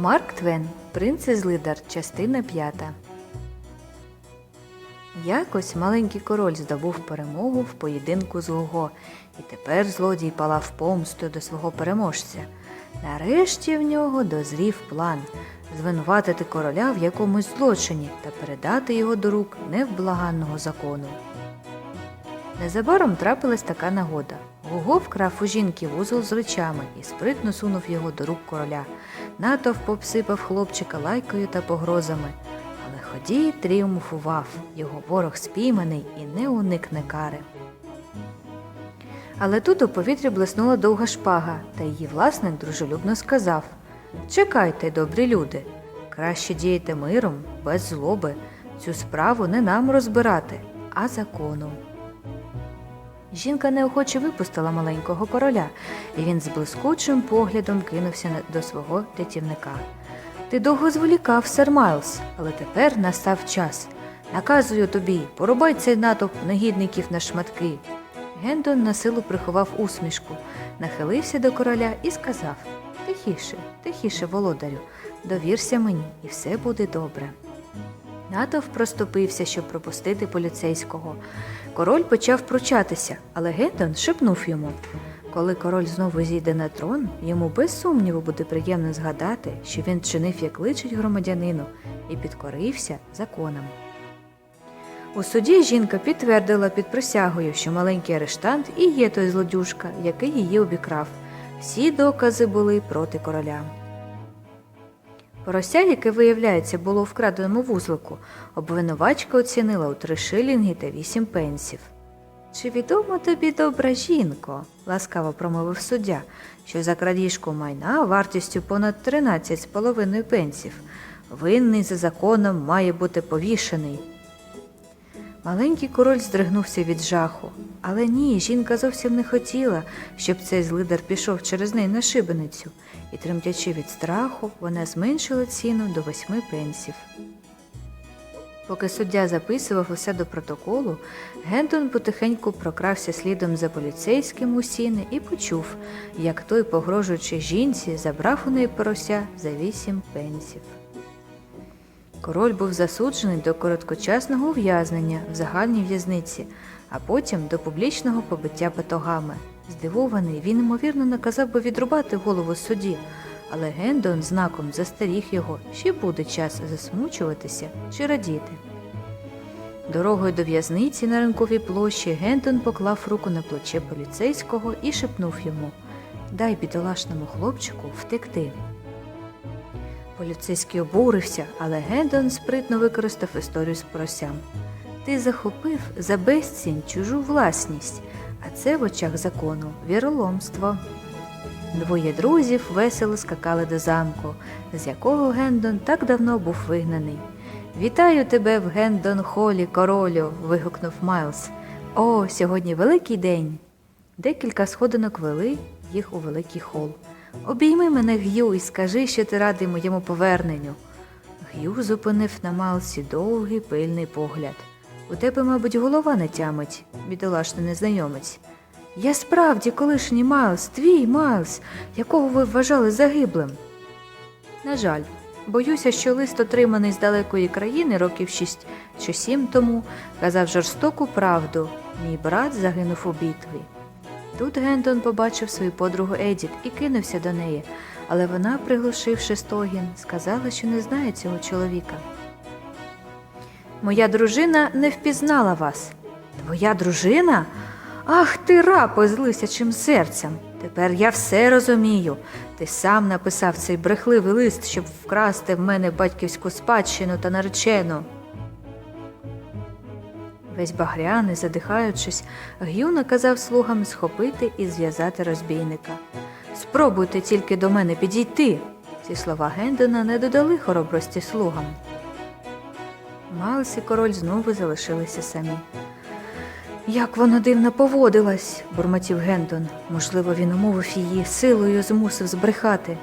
Марк Твен, Принц із Лидар, частина п'ята. Якось маленький король здобув перемогу в поєдинку з Гого, і тепер злодій палав помстою до свого переможця. Нарешті в нього дозрів план звинуватити короля в якомусь злочині та передати його до рук невблаганного закону. Незабаром трапилась така нагода. Гого вкрав у жінки вузол з речами і спритно сунув його до рук короля. Натовп обсипав хлопчика лайкою та погрозами. Але ходій тріумфував, його ворог спійманий і не уникне кари. Але тут у повітрі блиснула довга шпага, та її власник дружелюбно сказав Чекайте, добрі люди, краще діяйте миром, без злоби. Цю справу не нам розбирати, а закону. Жінка неохоче випустила маленького короля, і він з блискучим поглядом кинувся до свого рятівника. Ти довго зволікав, сер Майлз, але тепер настав час. Наказую тобі, порубай цей натовп негідників на шматки. Гендон на силу приховав усмішку, нахилився до короля і сказав Тихіше, тихіше, володарю, довірся мені, і все буде добре. Натовп проступився, щоб пропустити поліцейського. Король почав пручатися, але Гендон шепнув йому. Коли король знову зійде на трон, йому без сумніву буде приємно згадати, що він чинив, як личить громадянину, і підкорився законам. У суді жінка підтвердила під присягою, що маленький арештант і є той злодюжка, який її обікрав. Всі докази були проти короля. Порося, яке, виявляється, було в краденому вузлику, обвинувачка оцінила у три шилінги та вісім пенсів. Чи відомо тобі, добра жінко, ласкаво промовив суддя, що за крадіжку майна вартістю понад 13 з половиною пенсів, винний за законом має бути повішений. Маленький король здригнувся від жаху. Але ні, жінка зовсім не хотіла, щоб цей злидар пішов через неї на шибеницю, і, тремтячи від страху, вона зменшила ціну до восьми пенсів. Поки суддя записував усе до протоколу, Гендон потихеньку прокрався слідом за поліцейським у сіни і почув, як той, погрожуючи жінці, забрав у неї порося за вісім пенсів. Король був засуджений до короткочасного ув'язнення в загальній в'язниці, а потім до публічного побиття батогами. Здивований, він ймовірно наказав би відрубати голову судді, але Гендон знаком застеріг його, ще буде час засмучуватися чи радіти. Дорогою до в'язниці на ринковій площі Гендон поклав руку на плече поліцейського і шепнув йому Дай бідолашному хлопчику втекти. Поліцейський обурився, але Гендон спритно використав історію з поросям. Ти захопив за безцінь чужу власність, а це в очах закону віроломство. Двоє друзів весело скакали до замку, з якого Гендон так давно був вигнаний. Вітаю тебе в Гендон Холі, королю. вигукнув Майлз. О, сьогодні великий день. Декілька сходинок вели їх у великий хол. Обійми мене, Г'ю, і скажи, що ти радий моєму поверненню. Г'ю зупинив на Майлсі довгий пильний погляд. У тебе, мабуть, голова не тямить, бідолашний незнайомець. Я справді колишній Майлз, твій Майлз, якого ви вважали загиблим. На жаль, боюся, що лист, отриманий з далекої країни років шість чи сім тому, казав жорстоку правду. Мій брат загинув у битві. Тут Гендон побачив свою подругу Едіт і кинувся до неї, але вона, приглушивши стогін, сказала, що не знає цього чоловіка. Моя дружина не впізнала вас. Твоя дружина? Ах ти рапо з лисячим серцем. Тепер я все розумію. Ти сам написав цей брехливий лист, щоб вкрасти в мене батьківську спадщину та наречену. Весь багряний, задихаючись, Г'ю наказав слугам схопити і зв'язати розбійника. Спробуйте тільки до мене підійти. Ці слова Гендона не додали хоробрості слугам. Майлз і король знову залишилися самі. Як вона дивно поводилась, бурмотів Гендон. Можливо, він умовив її силою змусив збрехати.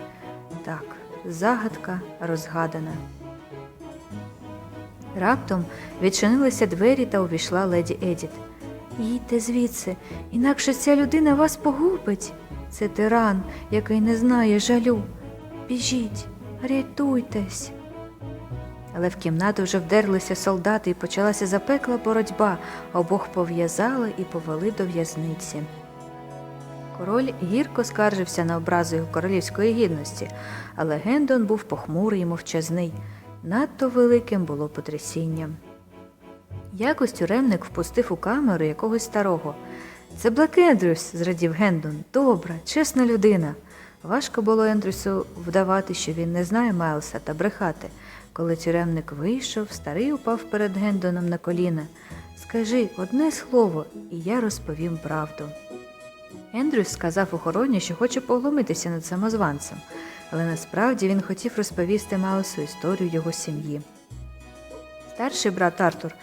Так, загадка розгадана. Раптом відчинилися двері та увійшла леді Едіт. Їдьте звідси, інакше ця людина вас погубить. Це тиран, який не знає жалю. Біжіть, рятуйтесь. Але в кімнату вже вдерлися солдати і почалася запекла боротьба, обох пов'язали і повели до в'язниці. Король гірко скаржився на образу його королівської гідності, але Гендон був похмурий і мовчазний. Надто великим було потрясіння. Якось тюремник впустив у камеру якогось старого. Це Блек Ендрюс, зрадів Гендон. Добра, чесна людина. Важко було Ендрюсу вдавати, що він не знає Майлса та брехати. Коли тюремник вийшов, старий упав перед Гендоном на коліна. Скажи одне слово, і я розповім правду. Ендрюс сказав охороні, що хоче поглумитися над самозванцем, але насправді він хотів розповісти Майлсу історію його сім'ї. Старший брат Артур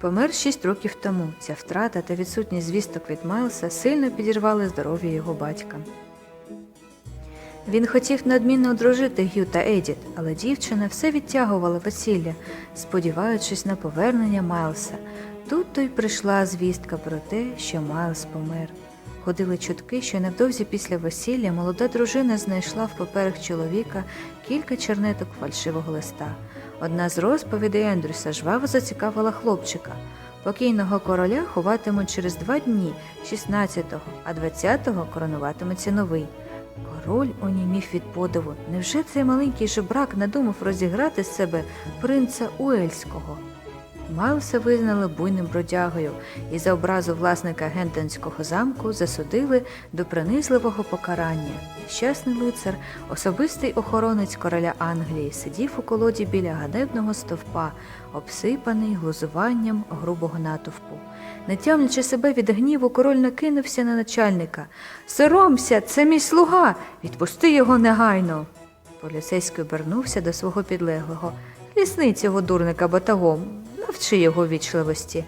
помер шість років тому. Ця втрата та відсутність звісток від Майлса сильно підірвали здоров'я його батька. Він хотів надмінно одружити Гю та Едіт, але дівчина все відтягувала весілля, сподіваючись на повернення Майлса. Тут то й прийшла звістка про те, що Майлс помер. Ходили чутки, що невдовзі після весілля молода дружина знайшла в паперах чоловіка кілька чернеток фальшивого листа. Одна з розповідей Ендрюса жваво зацікавила хлопчика. Покійного короля ховатимуть через два дні, 16-го, а 20-го коронуватиметься новий. Король онімів від подиву. Невже цей маленький жебрак надумав розіграти з себе принца Уельського? Майлса визнали буйним бродягою і за образу власника Гентонського замку засудили до принизливого покарання. Щасний лицар, особистий охоронець короля Англії, сидів у колоді біля ганебного стовпа, обсипаний глузуванням грубого натовпу. Не тямлячи себе від гніву, король накинувся на начальника. Соромся, це мій слуга! Відпусти його негайно. Поліцейський обернувся до свого підлеглого. Лісни цього дурника батагом, навчи його вічливості.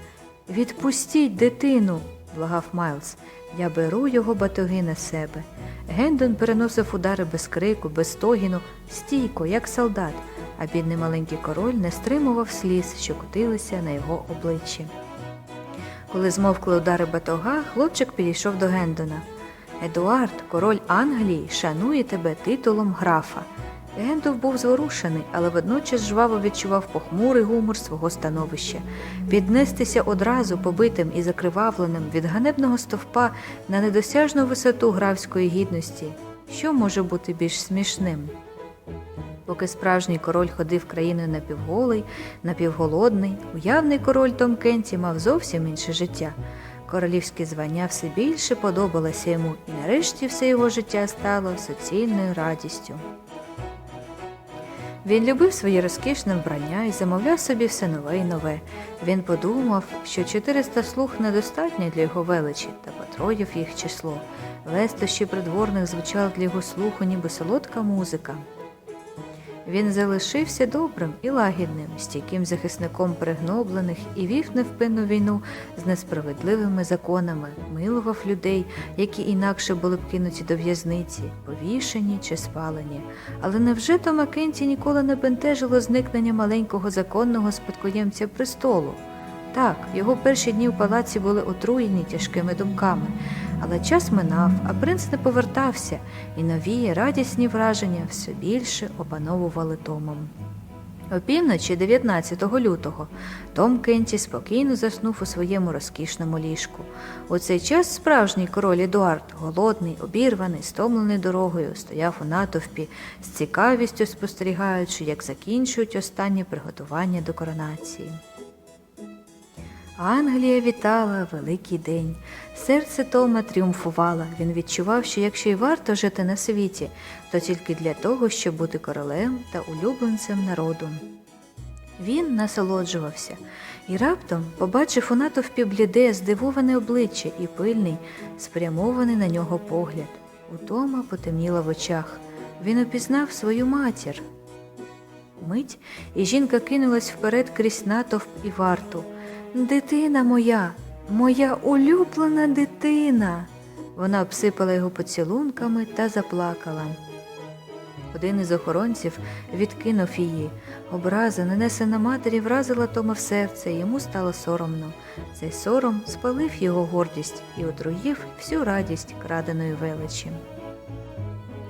Відпустіть дитину, благав Майлз. Я беру його батоги на себе. Гендон переносив удари без крику, без стогіну, стійко, як солдат, а бідний маленький король не стримував сліз, що котилися на його обличчі. Коли змовкли удари батога, хлопчик підійшов до Гендона. Едуард, король Англії, шанує тебе титулом графа. Гендов був зворушений, але водночас жваво відчував похмурий гумор свого становища. Піднестися одразу побитим і закривавленим від ганебного стовпа на недосяжну висоту графської гідності. Що може бути більш смішним? Поки справжній король ходив країною напівголий, напівголодний, уявний король Том Кенті мав зовсім інше життя. Королівське звання все більше подобалося йому, і нарешті все його життя стало суцільною радістю. Він любив своє розкішне вбрання і замовляв собі все нове і нове. Він подумав, що 400 слуг недостатньо для його величі, та потроїв їх число. Лестощі придворних звучали для його слуху, ніби солодка музика. Він залишився добрим і лагідним, стійким захисником пригноблених і вів невпинну війну з несправедливими законами, милував людей, які інакше були б кинуті до в'язниці, повішені чи спалені. Але невже то Макенті ніколи не бентежило зникнення маленького законного спадкоємця престолу? Так, його перші дні в палаці були отруєні тяжкими думками, але час минав, а принц не повертався, і нові радісні враження все більше опановували Томом. Опівночі 19 лютого Том Кенті спокійно заснув у своєму розкішному ліжку. У цей час справжній король Едуард, голодний, обірваний, стомлений дорогою, стояв у натовпі, з цікавістю спостерігаючи, як закінчують останні приготування до коронації. Англія вітала великий день. Серце Тома тріумфувало. Він відчував, що якщо й варто жити на світі, то тільки для того, щоб бути королем та улюбленцем народу. Він насолоджувався і раптом побачив у натовпі бліде, здивоване обличчя і пильний, спрямований на нього погляд. У Тома потемніло в очах. Він упізнав свою матір. Мить, і жінка кинулась вперед крізь натовп і варту. Дитина моя, моя улюблена дитина. Вона обсипала його поцілунками та заплакала. Один із охоронців відкинув її. Образа, нанесена матері, вразила Тома в серце, йому стало соромно. Цей сором спалив його гордість і отруїв всю радість краденої величі.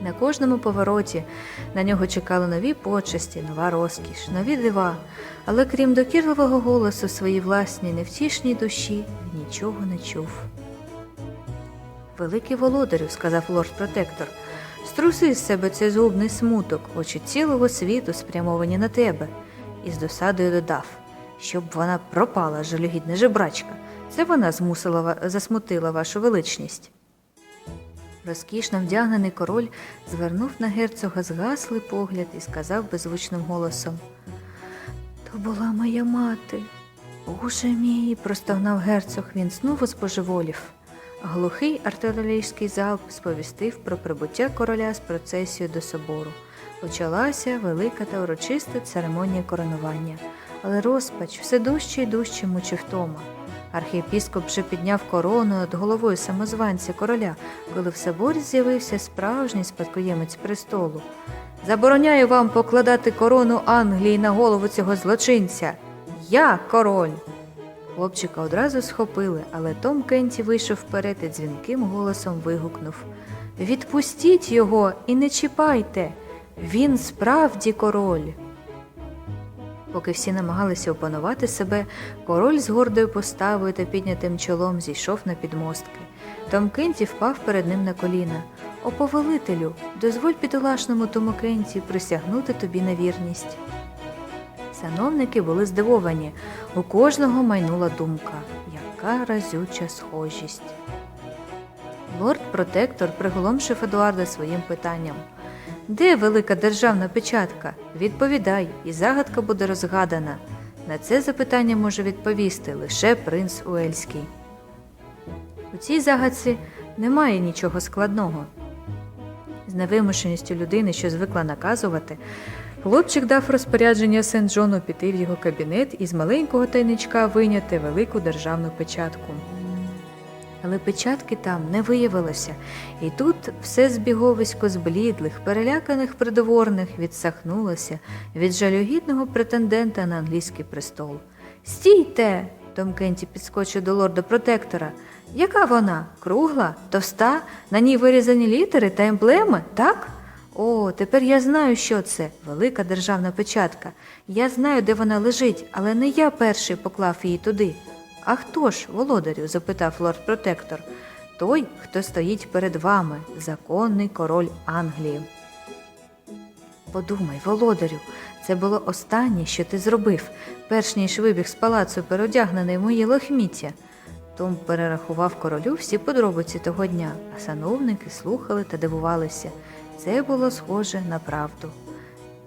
На кожному повороті на нього чекали нові почесті, нова розкіш, нові дива, але крім докірливого голосу своїй власній невтішній душі нічого не чув. Великий володарю, сказав лорд протектор, струси з себе цей згубний смуток, очі цілого світу спрямовані на тебе, і з досадою додав, щоб вона пропала, жалюгідна жебрачка. Це вона змусила засмутила вашу величність. Розкішно вдягнений король звернув на герцога згаслий погляд і сказав беззвучним голосом То була моя мати. Боже мій, простогнав герцог, він знову збожеволів. Глухий артилерійський залп сповістив про прибуття короля з процесією до собору. Почалася велика та урочиста церемонія коронування, але розпач все дужче і дужче мучив Тома. Архієпіскоп вже підняв корону над головою самозванця короля, коли в соборі з'явився справжній спадкоємець престолу. Забороняю вам покладати корону Англії на голову цього злочинця. Я король. Хлопчика одразу схопили, але Том Кенті вийшов вперед і дзвінким голосом вигукнув Відпустіть його і не чіпайте. Він справді король. Поки всі намагалися опанувати себе, король з гордою поставою та піднятим чолом зійшов на підмостки. Том Кенті впав перед ним на коліна. О повелителю, дозволь бідолашному Томкенті присягнути тобі на вірність. Сановники були здивовані, у кожного майнула думка, яка разюча схожість. Лорд протектор приголомшив Едуарда своїм питанням. Де велика державна печатка? Відповідай, і загадка буде розгадана. На це запитання може відповісти лише принц Уельський. У цій загадці немає нічого складного. З невимушеністю людини, що звикла наказувати, хлопчик дав розпорядження сент Джону піти в його кабінет і з маленького тайничка вийняти велику державну печатку. Але печатки там не виявилося, і тут все збіговисько зблідлих, переляканих придворних відсахнулося від жалюгідного претендента на англійський престол. Стійте! Том Кенті підскочив до лорда протектора. Яка вона? Кругла, товста, на ній вирізані літери та емблеми, так? О, тепер я знаю, що це велика державна печатка. Я знаю, де вона лежить, але не я перший поклав її туди. А хто ж, володарю? запитав лорд протектор. Той, хто стоїть перед вами, законний король Англії. Подумай, володарю, це було останнє, що ти зробив, перш ніж вибіг з палацу переодягнений мої лохміття. Том перерахував королю всі подробиці того дня, а сановники слухали та дивувалися. Це було схоже на правду.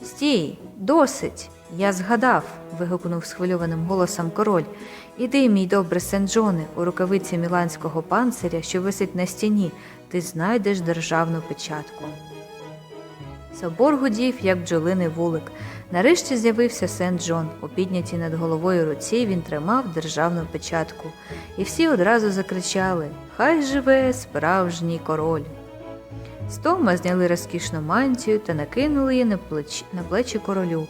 Стій, досить. Я згадав. вигукнув схвильованим голосом король. Іди, мій добре сен Джоне, у рукавиці міланського панциря, що висить на стіні, ти знайдеш державну печатку. Собор гудів, як бджолиний вулик. Нарешті з'явився сент Джон. У піднятій над головою руці він тримав державну печатку. І всі одразу закричали Хай живе справжній король. З Тома зняли розкішну мантію та накинули її на плечі, на плечі королю.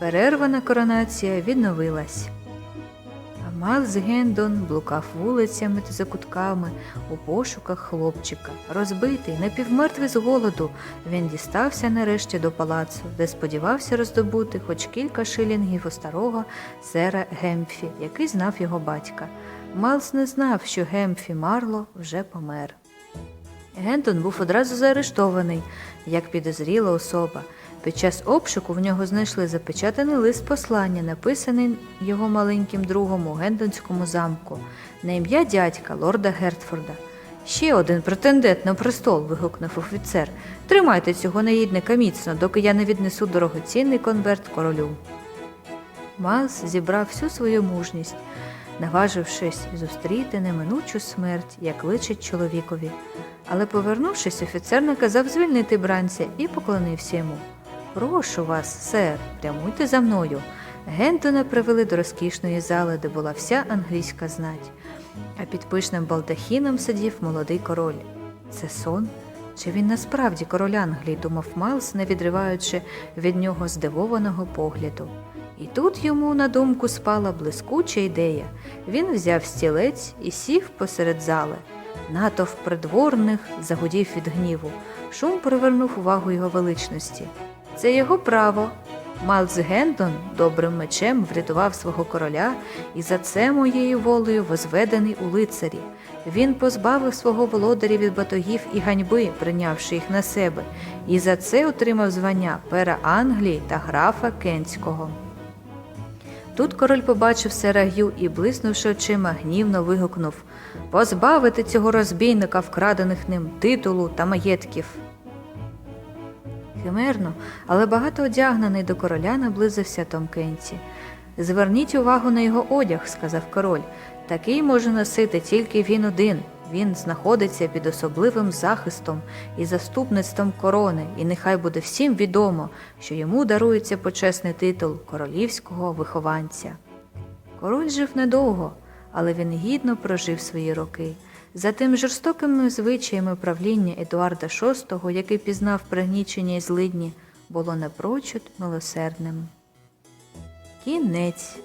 Перервана коронація відновилась. Майлз Гендон блукав вулицями та закутками у пошуках хлопчика. Розбитий, напівмертвий з голоду, він дістався нарешті до палацу, де сподівався роздобути хоч кілька шилінгів у старого сера Гемфі, який знав його батька. Майлз не знав, що Гемфі Марло вже помер. Гентон був одразу заарештований, як підозріла особа. Під час обшуку в нього знайшли запечатаний лист послання, написаний його маленьким другом у Гендонському замку, на ім'я дядька лорда Гертфорда. Ще один претендент на престол. вигукнув офіцер. Тримайте цього наїдника міцно, доки я не віднесу дорогоцінний конверт королю. Майлз зібрав всю свою мужність, наважившись зустріти неминучу смерть, як личить чоловікові. Але, повернувшись, офіцер наказав звільнити бранця і поклонився йому. Прошу вас, сер, прямуйте за мною. Гентона привели до розкішної зали, де була вся англійська знать, а під пишним балдахіном сидів молодий король. Це сон? Чи він насправді король Англії, думав Майлз, не відриваючи від нього здивованого погляду. І тут йому на думку спала блискуча ідея. Він взяв стілець і сів посеред зали. Натовп придворних загудів від гніву. Шум привернув увагу його величності. Це його право. Малц Гендон добрим мечем врятував свого короля і за це моєю волею возведений у лицарі. Він позбавив свого володаря від батогів і ганьби, прийнявши їх на себе, і за це отримав звання пера Англії та графа Кенського. Тут король побачив Сераг'ю і, блиснувши очима, гнівно вигукнув Позбавити цього розбійника вкрадених ним титулу та маєтків. Химерно, але багато одягнений до короля наблизився Том Кенці. Зверніть увагу на його одяг, сказав король. Такий може носити тільки він один. Він знаходиться під особливим захистом і заступництвом корони, і нехай буде всім відомо, що йому дарується почесний титул королівського вихованця. Король жив недовго, але він гідно прожив свої роки. За тим жорстокими звичаями правління Едуарда VI, який пізнав пригнічення і злидні, було напрочуд милосердним. Кінець